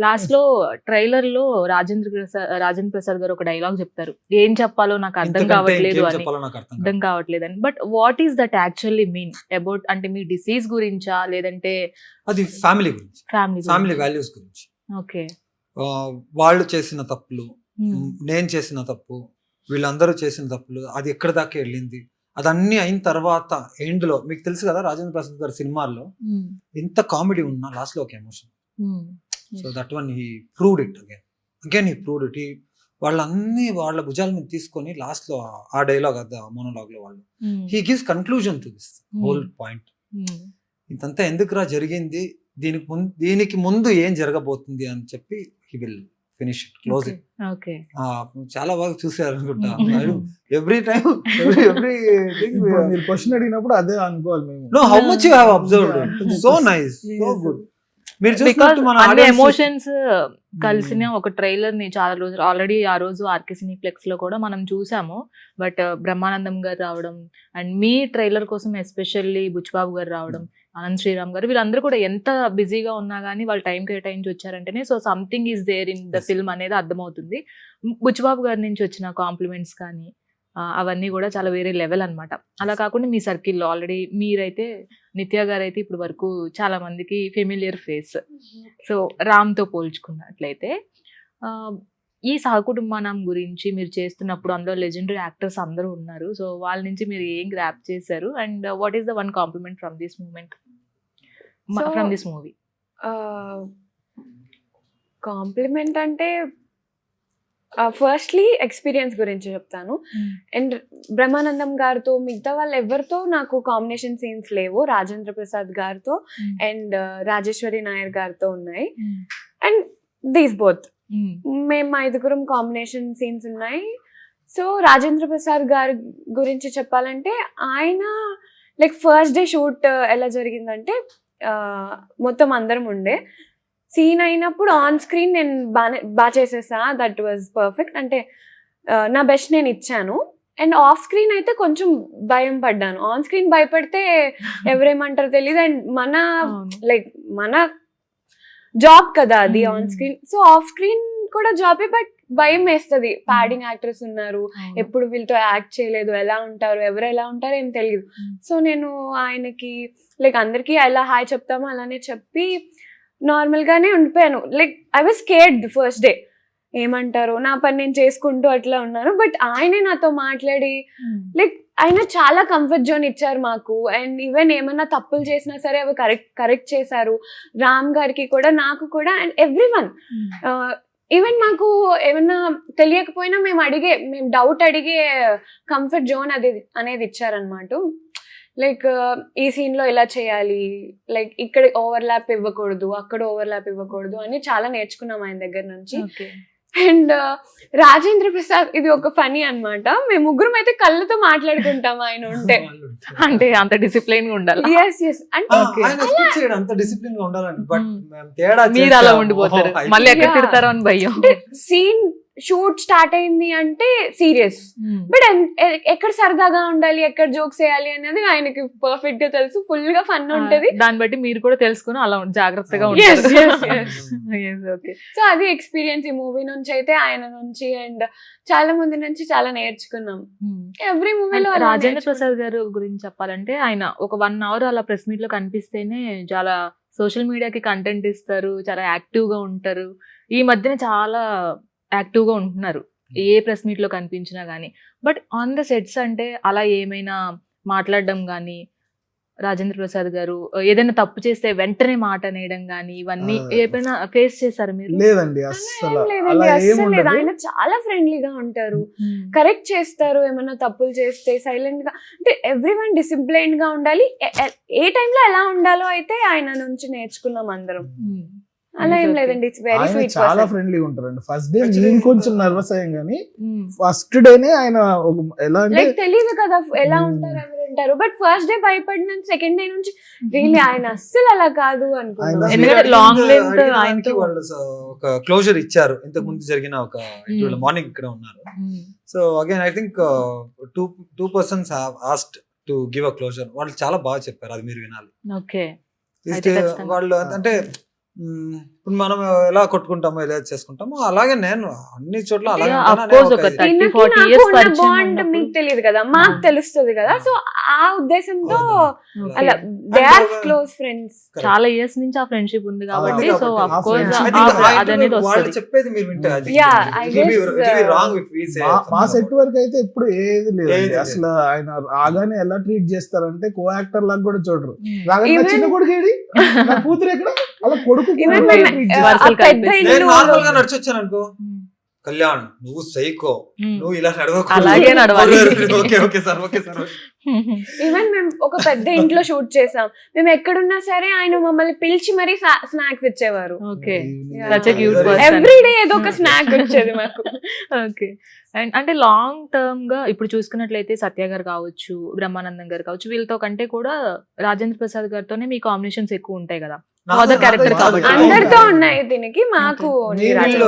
లాస్ట్లో ట్రైలర్లో రాజేంద్ర ప్రసాద్ రాజేంద్ర ప్రసాద్ గారు ఒక డైలాగ్ చెప్తారు. ఏం చెప్పాలో నాకు అర్థం కావట్లేదు అని. అర్థం కావట్లేదు. అని but what is that actually mean about అంటే మీ డిసీజ్ గురించా లేదంటే. అది ఫ్యామిలీ గురించి. ఫ్యామిలీ ఫ్యామిలీ వాల్యూస్ గురించి. ఓకే వాళ్ళు చేసిన తప్పులు నేను చేసిన తప్పు వీళ్ళందరూ చేసిన తప్పులు అది ఎక్కడి దాకా వెళ్ళింది అదన్నీ అయిన తర్వాత ఎండ్లో మీకు తెలుసు కదా రాజేంద్ర ప్రసాద్ గారి సినిమాల్లో ఎంత కామెడీ ఉన్నా లాస్ట్లో ఒక emotion so that one he proved it again again he proved it he వాళ్ళన్నీ వాళ్ళ భుజాల మీద తీసుకొని లాస్ట్లో ఆ- డైలాగ్ అద్ద మోనోలాగ్లో వాళ్ళు. He gives conclusion to this whole point ఇంతంతా ఎందుకురా జరిగింది? దీనికి ముందు దీనికి ముందు ఏం జరగబోతుంది అని చెప్పి he will finish it close చాలా బాగా చూసారు అనుకుంటా. ఎవ్రీ టైం ఎవ్రీ మీరు క్వశ్చన్ అడిగినప్పుడు అదే అనుకోవాలి మేము. How much you have observed. So nice so. Good మీరు audience- ఎమోషన్స్ కలిసిన ఒక ట్రైలర్ని చాలా రోజులు ఆల్రెడీ ఆ రోజు ఆర్కే సినీప్లెక్స్లో కూడా మనం చూసాము. బట్ బ్రహ్మానందం గారు రావడం అండ్ మీ ట్రైలర్ కోసం ఎస్పెషల్లీ బుచ్చిబాబు గారు రావడం అనంత్ శ్రీరామ్ గారు వీళ్ళందరూ కూడా ఎంత బిజీగా ఉన్నా కానీ వాళ్ళు టైం కేటాయించి వచ్చారంటేనే so something is there in the. Film అనేది అర్థమవుతుంది. బుచ్చిబాబు గారి నుంచి వచ్చిన కాంప్లిమెంట్స్ కానీ ఆ, అవన్నీ కూడా చాలా వేరే లెవెల్ అన్నమాట. అలా కాకుండా మీ సర్కిల్లో ఆల్రెడీ మీరైతే నిత్య గారు అయితే ఇప్పుడు వరకు చాలా మందికి ఫెమిలియర్ ఫేస్. సో రామ్తో పోల్చుకున్నట్లయితే ఈ సహకుటుంబనం గురించి మీరు చేస్తున్నప్పుడు అందులో లెజెండరీ యాక్టర్స్ అందరూ ఉన్నారు. సో వాళ్ళ నుంచి మీరు ఏం గ్రాప్ చేశారు? And what is the one compliment from this moment? From this movie. Compliment అంటే ఫస్ట్లీ ఎక్స్పీరియన్స్ గురించి చెప్తాను. అండ్ బ్రహ్మానందం గారితో మిగతా వాళ్ళు ఎవరితో నాకు కాంబినేషన్ సీన్స్ లేవు. రాజేంద్ర ప్రసాద్ గారితో అండ్ రాజేశ్వరి నాయర్ గారితో ఉన్నాయి. అండ్ దీస్ బోత్ మేము మా ఐదుగురం కాంబినేషన్ సీన్స్ ఉన్నాయి. సో రాజేంద్ర ప్రసాద్ గారి గురించి చెప్పాలంటే ఆయన లైక్ ఫస్ట్ డే షూట్ ఎలా జరిగిందంటే ఆ, మొత్తం అందరం ఉండే. సీన్ అయినప్పుడు ఆన్ స్క్రీన్ నేను బాగా బాగా చేసేసా. దట్ వాజ్ పర్ఫెక్ట్ అంటే నా బెస్ట్ నేను ఇచ్చాను. అండ్ ఆఫ్ స్క్రీన్ అయితే కొంచెం భయం పడ్డాను. ఆన్ స్క్రీన్ భయపడితే ఎవరేమంటారో తెలియదు అండ్ మన లైక్ మన జాబ్ కదా అది. On screen so off screen కూడా జాబే బట్ భయం వేస్తుంది. ప్యాడింగ్ యాక్టర్స్ ఉన్నారు. ఎప్పుడు వీళ్ళతో యాక్ట్ చేయలేదు. ఎలా ఉంటారు? ఎవరు ఎలా ఉంటారో ఏం తెలియదు. సో నేను ఆయనకి లైక్ అందరికీ ఎలా హాయ్ చెప్తామో అలానే చెప్పి నార్మల్ గానే ఉండిపోయాను. Like I was cared the first day ఏమంటారు? నా పని నేను చేసుకుంటూ అట్లా ఉన్నాను. బట్ ఆయనే నాతో మాట్లాడి లైక్ ఆయన చాలా కంఫర్ట్ జోన్ ఇచ్చారు మాకు. అండ్ ఈవెన్ ఏమన్నా తప్పులు చేసినా సరే అవి కరెక్ట్ కరెక్ట్ చేశారు. రామ్ గారికి కూడా నాకు కూడా అండ్ ఎవ్రీ వన్ ఈవెన్ మాకు ఏమన్నా తెలియకపోయినా మేము అడిగే మేము డౌట్ అడిగే కంఫర్ట్ జోన్ అది అనేది ఇచ్చారనమాట లైక్ ఈ సీన్లో ఇలా చేయాలి? లైక్ ఇక్కడ ఓవర్లాప్ ఇవ్వకూడదు అక్కడ ఓవర్లాప్ ఇవ్వకూడదు అని చాలా నేర్చుకున్నాం ఆయన దగ్గర నుంచి. అండ్ రాజేంద్ర ప్రసాద్ ఇది ఒక ఫనీ అన్నమాట. మేము ముగ్గురం అయితే కళ్ళతో మాట్లాడుకుంటాం ఆయన ఉంటే. అంటే అంత డిసిప్లైన్గా ఉండాలి? ఎస్ ఎస్ అంటే అంత డిసిప్లిన్గా ఉండాలని బట్ తేడా మీరు అలా. ఉండిపోతారు. Oh, మళ్ళీ ఎక్కడ. తిడతారో అని భయం. సీన్ షూట్ స్టార్ట్ అయింది అంటే సీరియస్. బట్ ఎక్కడ సరదాగా ఉండాలి ఎక్కడ జోక్స్ వేయాలి అనేది ఆయనకి పర్ఫెక్ట్గా తెలుసు. ఫుల్గా ఫన్ ఉంటది. దాన్ని బట్టి మీరు కూడా తెలుసుకుని అలా జాగ్రత్తగా. సో అది ఎక్స్పీరియన్స్ ఈ మూవీ నుంచి అయితే ఆయన నుంచి అండ్ చాలా మంది నుంచి చాలా నేర్చుకున్నాం. Hmm. ఎవ్రీ మూవీలో అండ్ రాజేంద్ర ప్రసాద్ గారు గురించి చెప్పాలంటే ఆయన ఒక వన్ అవర్ అలా ప్రెస్ మీట్లో కనిపిస్తేనే చాలా సోషల్ మీడియాకి కంటెంట్ ఇస్తారు చాలా యాక్టివ్గా ఉంటారు. ఈ మధ్యన చాలా యాక్టివ్గా ఉంటున్నారు. ఏ ప్రెస్ మీట్లో కనిపించినా గానీ. బట్ ఆన్ ద సెట్స్ అంటే అలా ఏమైనా మాట్లాడడం గానీ రాజేంద్ర ప్రసాద్ గారు ఏదైనా తప్పు చేస్తే వెంటనే మాట అనేయడం గానీ ఇవన్నీ. ఏమైనా ఫేస్ చేశారు మీరు? లేదండి ఏముండదు ఆయన చాలా ఫ్రెండ్లీగా ఉంటారు. Hmm. కరెక్ట్ చేస్తారు ఏమైనా తప్పులు చేస్తే సైలెంట్గా అంటే ఎవ్రీ వన్ డిసిప్లైన్గా ఉండాలి. ఏ టైంలో ఎలా ఉండాలో అయితే ఆయన నుంచి నేర్చుకున్నాం అందరం. Hmm. అలా ఏం. లేదండి ఇట్స్ వెరీ స్వీట్ చాలా ఫ్రెండ్లీగా ఉంటారండి ఫస్ట్ డే నేను కొంచెం నర్వస్ అయ్యాం కానీ Hmm. ఫస్ట్ డేనే ఆయన ఎలా అంటే లైక్ తెలియదు కదా ఎలా Hmm. ఉంటారు ఎవరు ఉంటారు బట్ ఫస్ట్ డే భయపడిన సెకండ్ డే నుంచి రియల్లీ ఆయన అస్సలు అలా కాదు అనుకున్నాను ఆయన- ఎందుకంటే మీరు long అడిగిన- length అడిగిన ఆయనతో- దానికి వాళ్ళు ఒక క్లోజర్ ఇచ్చారు ఇంతకు ముందు జరిగిన ఒక. మార్నింగ్ ఇక్కడ ఉన్నారు Hmm. So again I think two two persons asked to give a closure వాళ్ళు చాలా బాగా చెప్పారు అది మీరు వినాలి ఓకే. వాళ్ళు అంటే. ఇప్పుడు మనం ఎలా కొట్టుకుంటామో ఎలా చేసుకుంటామో అలాగే నేను అన్ని చోట్ల బాండ్ మీకు తెలియదు కదా మాకు. తెలుస్తుంది కదా. సో ఆ ఉద్దేశంతో. అలా దే ఆర్ క్లోజ్ ఫ్రెండ్స్. చాలా ఇయర్స్ నుంచి ఆ ఫ్రెండ్షిప్ ఉంది కాబట్టి సో కాబట్టి అఫ్ ఆ కోర్స్ అదనేది వస్తుంది. చెప్పేది మీరు వింటే అది. Yeah, I it will be- guess, it will be uh, wrong if we say మా సెట్ వరకు అయితే ఎప్పుడు ఏది లేదు. అసలు ఆయన రాగానే ఎలా ట్రీట్ చేస్తారంటే కో యాక్టర్ లాగా కూడా చూడరు. Hmm. రాగానే చిన్న కొడుకు ఏడి? నా కూతురు ఎక్కడ? అలా కొడుకు పెద్ద. నేను నార్మల్గా నడిచొచ్చాను అనుకో. Hmm. కళ్యాణ్ నువ్వు సైకో. Hmm. నువ్వు ఇలా నడవకు. అలాగే నడవాలి. Okay okay sir okay sir even మేము ఒక పెద్ద ఇంట్లో షూట్ చేసాం. మేము ఎక్కడున్నా సరే ఆయన మమ్మల్ని పిలిచి మరీ స్నాక్స్ ఇచ్చేవారు. Okay. Yeah. Such cute Very- person every day ఏదో ఒక స్నాక్ వచ్చేది మాకు. ఓకే అండ్ అంటే లాంగ్ టర్మ్గా ఇప్పుడు చూసుకున్నట్లయితే సత్య గారు కావచ్చు బ్రహ్మానందం గారు కావచ్చు వీళ్ళతో కంటే కూడా రాజేంద్ర ప్రసాద్ గారితోనే మీ కాంబినేషన్స్ ఎక్కువ ఉంటాయి కదా. నాతో- Other character. నాతో- కాబట్టి. అందరితో ఉన్నాయి దీనికి. మాకు